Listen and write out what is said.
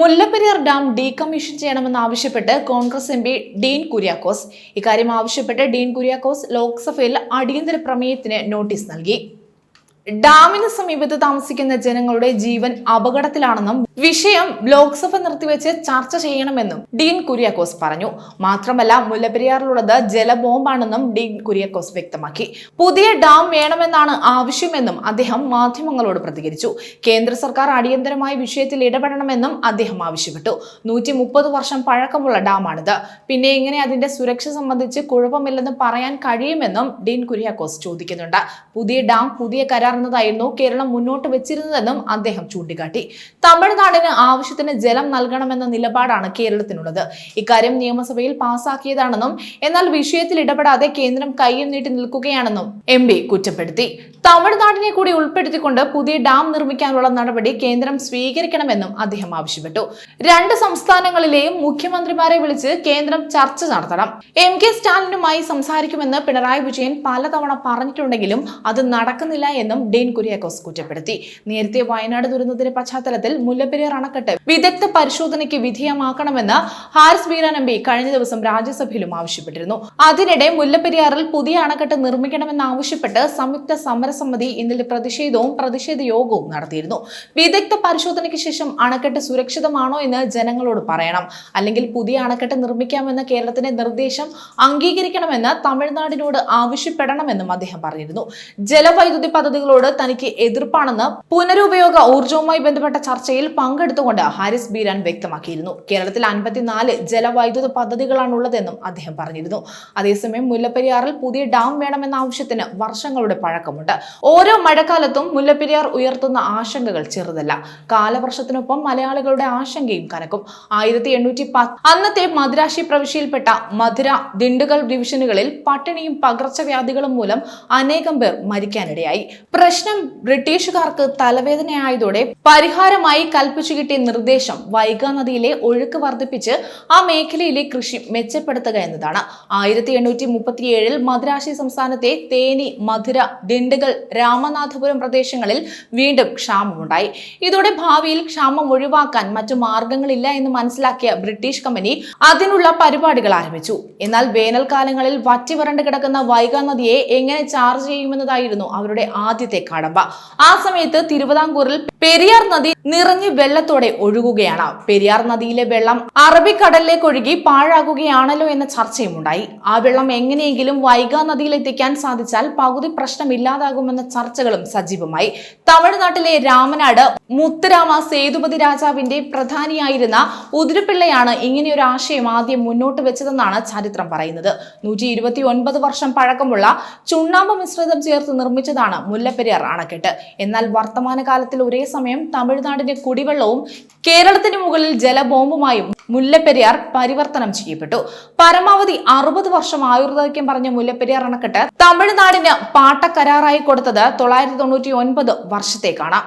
Mullaperiyar dam decommission ചെയ്യണമെന്നാവശ്യപ്പെട്ട് Congress M P Dean Kuriakose. ഇക്കാര്യം ആവശ്യപ്പെട്ട് ഡീൻ കുര്യാക്കോസ് ലോക്സഭയിൽ അടിയന്തര പ്രമേയത്തിന് നോട്ടീസ് നൽകി. ഡാമിന് സമീപത്ത് താമസിക്കുന്ന ജനങ്ങളുടെ ജീവൻ അപകടത്തിലാണെന്നും വിഷയം ലോക്സഭ നിർത്തിവെച്ച് ചർച്ച ചെയ്യണമെന്നും ഡീൻ കുര്യാക്കോസ് പറഞ്ഞു. മാത്രമല്ല മുല്ലപ്പെരിയാറിലുള്ളത് ജലബോംബാണെന്നും ഡീൻ കുര്യാക്കോസ് വ്യക്തമാക്കി. പുതിയ ഡാം വേണമെന്നാണ് ആവശ്യമെന്നും അദ്ദേഹം മാധ്യമങ്ങളോട് പ്രതികരിച്ചു. കേന്ദ്ര സർക്കാർ അടിയന്തരമായി വിഷയത്തിൽ ഇടപെടണമെന്നും അദ്ദേഹം ആവശ്യപ്പെട്ടു. നൂറ്റി മുപ്പത് വർഷം പഴക്കമുള്ള ഡാമാണിത്. പിന്നെ എങ്ങനെ അതിന്റെ സുരക്ഷ സംബന്ധിച്ച് കുഴപ്പമില്ലെന്ന് പറയാൻ കഴിയുമെന്നും ഡീൻ കുര്യാക്കോസ് ചോദിക്കുന്നുണ്ട്. പുതിയ ഡാം പുതിയ കരാർ എന്നതായിരുന്നു കേരളം മുന്നോട്ട് വെച്ചിരുന്നതെന്നും അദ്ദേഹം ചൂണ്ടിക്കാട്ടി. തമിഴ്നാടിന് ആവശ്യത്തിന് ജലം നൽകണമെന്ന നിലപാടാണ് കേരളത്തിനുള്ളത്. ഇക്കാര്യം നിയമസഭയിൽ പാസാക്കിയതാണെന്നും എന്നാൽ വിഷയത്തിൽ ഇടപെടാതെ കേന്ദ്രം കൈയും നീട്ടി നിൽക്കുകയാണെന്നും എം പി കുറ്റപ്പെടുത്തി. തമിഴ്നാടിനെ കൂടി ഉൾപ്പെടുത്തിക്കൊണ്ട് പുതിയ ഡാം നിർമ്മിക്കാനുള്ള നടപടി കേന്ദ്രം സ്വീകരിക്കണമെന്നും അദ്ദേഹം ആവശ്യപ്പെട്ടു. രണ്ട് സംസ്ഥാനങ്ങളിലെയും മുഖ്യമന്ത്രിമാരെ വിളിച്ച് കേന്ദ്രം ചർച്ച നടത്തണം. എം കെ സ്റ്റാലിനുമായി സംസാരിക്കുമെന്ന് പിണറായി വിജയൻ പലതവണ പറഞ്ഞിട്ടുണ്ടെങ്കിലും അത് നടക്കുന്നില്ല എന്നും ഡെയിൻ കുര്യാക്കോസ് കുറ്റപ്പെടുത്തി. നേരത്തെ വയനാട് ദുരന്തത്തിന്റെ പശ്ചാത്തലത്തിൽ മുല്ലപ്പെരിയാർ അണക്കെട്ട് വിദഗ്ധ പരിശോധനയ്ക്ക് വിധേയമാക്കണമെന്ന് ഹാരിസ് ബീരാൻ എം പി കഴിഞ്ഞ ദിവസം രാജ്യസഭയിലും ആവശ്യപ്പെട്ടിരുന്നു. അതിനിടെ മുല്ലപ്പെരിയാറിൽ പുതിയ അണക്കെട്ട് നിർമ്മിക്കണമെന്നാവശ്യപ്പെട്ട് സംയുക്ത സമരസമിതി ഇന്നലെ പ്രതിഷേധവും പ്രതിഷേധ യോഗവും നടത്തിയിരുന്നു. വിദഗ്ധ പരിശോധനയ്ക്ക് ശേഷം അണക്കെട്ട് സുരക്ഷിതമാണോ എന്ന് ജനങ്ങളോട് പറയണം. അല്ലെങ്കിൽ പുതിയ അണക്കെട്ട് നിർമ്മിക്കാമെന്ന കേരളത്തിന്റെ നിർദ്ദേശം അംഗീകരിക്കണമെന്ന് തമിഴ്നാടിനോട് ആവശ്യപ്പെടണമെന്നും അദ്ദേഹം പറഞ്ഞിരുന്നു. ജലവൈദ്യുതി പദ്ധതികളോട് തനിക്ക് എതിർപ്പാണെന്ന് പുനരുപയോഗ ഊർജവുമായി ബന്ധപ്പെട്ട ചർച്ചയിൽ പങ്കെടുത്തുകൊണ്ട് ഹാരിസ് ബീരാൻ വ്യക്തമാക്കിയിരുന്നു. കേരളത്തിൽ അൻപത്തിനാല് ജലവൈദ്യുത പദ്ധതികളാണുള്ളതെന്നും അദ്ദേഹം പറഞ്ഞിരുന്നു. അതേസമയം മുല്ലപ്പെരിയാറിൽ പുതിയ ഡാം വേണമെന്ന ആവശ്യത്തിന് വർഷങ്ങളുടെ പഴക്കമുണ്ട്. ഓരോ മഴക്കാലത്തും മുല്ലപ്പെരിയാർ ഉയർത്തുന്ന ആശങ്കകൾ ചെറുതല്ല. കാലവർഷത്തിനൊപ്പം മലയാളികളുടെ ആശങ്കയും കനക്കും. ആയിരത്തി എണ്ണൂറ്റി പത്ത് അന്നത്തെ മദ്രാശി പ്രവിശ്യയിൽപ്പെട്ട മധുര ദിണ്ടുകൾ ഡിവിഷനുകളിൽ പട്ടിണിയും പകർച്ചവ്യാധികളും മൂലം അനേകം പേർ മരിക്കാനിടയായി. പ്രശ്നം ബ്രിട്ടീഷുകാർക്ക് തലവേദനയായതോടെ പരിഹാരമായി കൽപ്പിച്ചു കിട്ടിയ നിർദ്ദേശം വൈഗാ നദിയിലെ ഒഴുക്ക് വർദ്ധിപ്പിച്ച് ആ മേഖലയിലെ കൃഷി മെച്ചപ്പെടുത്തുക എന്നതാണ്. ആയിരത്തി എണ്ണൂറ്റി മുപ്പത്തിയേഴിൽ മദ്രാശി സംസ്ഥാനത്തെ തേനി മധുര ദിണ്ടുകൾ രാമനാഥപുരം പ്രദേശങ്ങളിൽ വീണ്ടും ക്ഷാമമുണ്ടായി. ഇതോടെ ഭാവിയിൽ ക്ഷാമം ഒഴിവാക്കാൻ മറ്റു മാർഗങ്ങളില്ല എന്ന് മനസ്സിലാക്കിയ ബ്രിട്ടീഷ് കമ്പനി അതിനുള്ള പരിപാടികൾ ആരംഭിച്ചു. എന്നാൽ വേനൽക്കാലങ്ങളിൽ വറ്റി വരണ്ട് കിടക്കുന്ന വൈഗാ നദിയെ എങ്ങനെ ചാർജ് ചെയ്യുമെന്നതായിരുന്നു അവരുടെ ആദ്യത്തെ കടമ്പ. ആ സമയത്ത് തിരുവിതാംകൂറിൽ പെരിയാർ നദി നിറഞ്ഞ് വെള്ളത്തോടെ ഒഴുകുകയാണ്. പെരിയാർ നദിയിലെ വെള്ളം അറബിക്കടലിലേക്ക് ഒഴുകി പാഴാകുകയാണല്ലോ എന്ന ചർച്ചയും ഉണ്ടായി ആ വെള്ളം എങ്ങനെയെങ്കിലും വൈഗാ നദിയിൽ എത്തിക്കാൻ സാധിച്ചാൽ പകുതി പ്രശ്നം ഇല്ലാതാകുമെന്ന ചർച്ചകളും സജീവമായി. തമിഴ്നാട്ടിലെ രാമനാട് മുത്തുരാമ സേതുപതി രാജാവിന്റെ പ്രധാനിയായിരുന്ന ഉതിരപ്പിള്ളയാണ് ഇങ്ങനെയൊരു ആശയം ആദ്യം മുന്നോട്ട് വെച്ചതെന്നാണ് ചരിത്രം പറയുന്നത്. നൂറ്റി ഇരുപത്തി ഒൻപത് വർഷം പഴക്കമുള്ള ചുണ്ണാമ്പ് മിശ്രിതം ചേർത്ത് നിർമ്മിച്ചതാണ് മുല്ലപ്പെരിയാർ അണക്കെട്ട്. എന്നാൽ വർത്തമാനകാലത്തിൽ ഒരേ സമയം തമിഴ്നാടിന്റെ കുടിവെള്ളവും കേരളത്തിന് മുകളിൽ ജലബോംബുമായും മുല്ലപ്പെരിയാർ പരിവർത്തനം ചെയ്യപ്പെട്ടു. പരമാവധി അറുപത് വർഷം ആയുർദൈർഘ്യം പറഞ്ഞ മുല്ലപ്പെരിയാർ അണക്കെട്ട് തമിഴ്നാടിന് പാട്ടക്കരാറായി കൊടുത്തത് തൊള്ളായിരത്തി തൊണ്ണൂറ്റി ഒൻപത് വർഷത്തേക്കാണ്.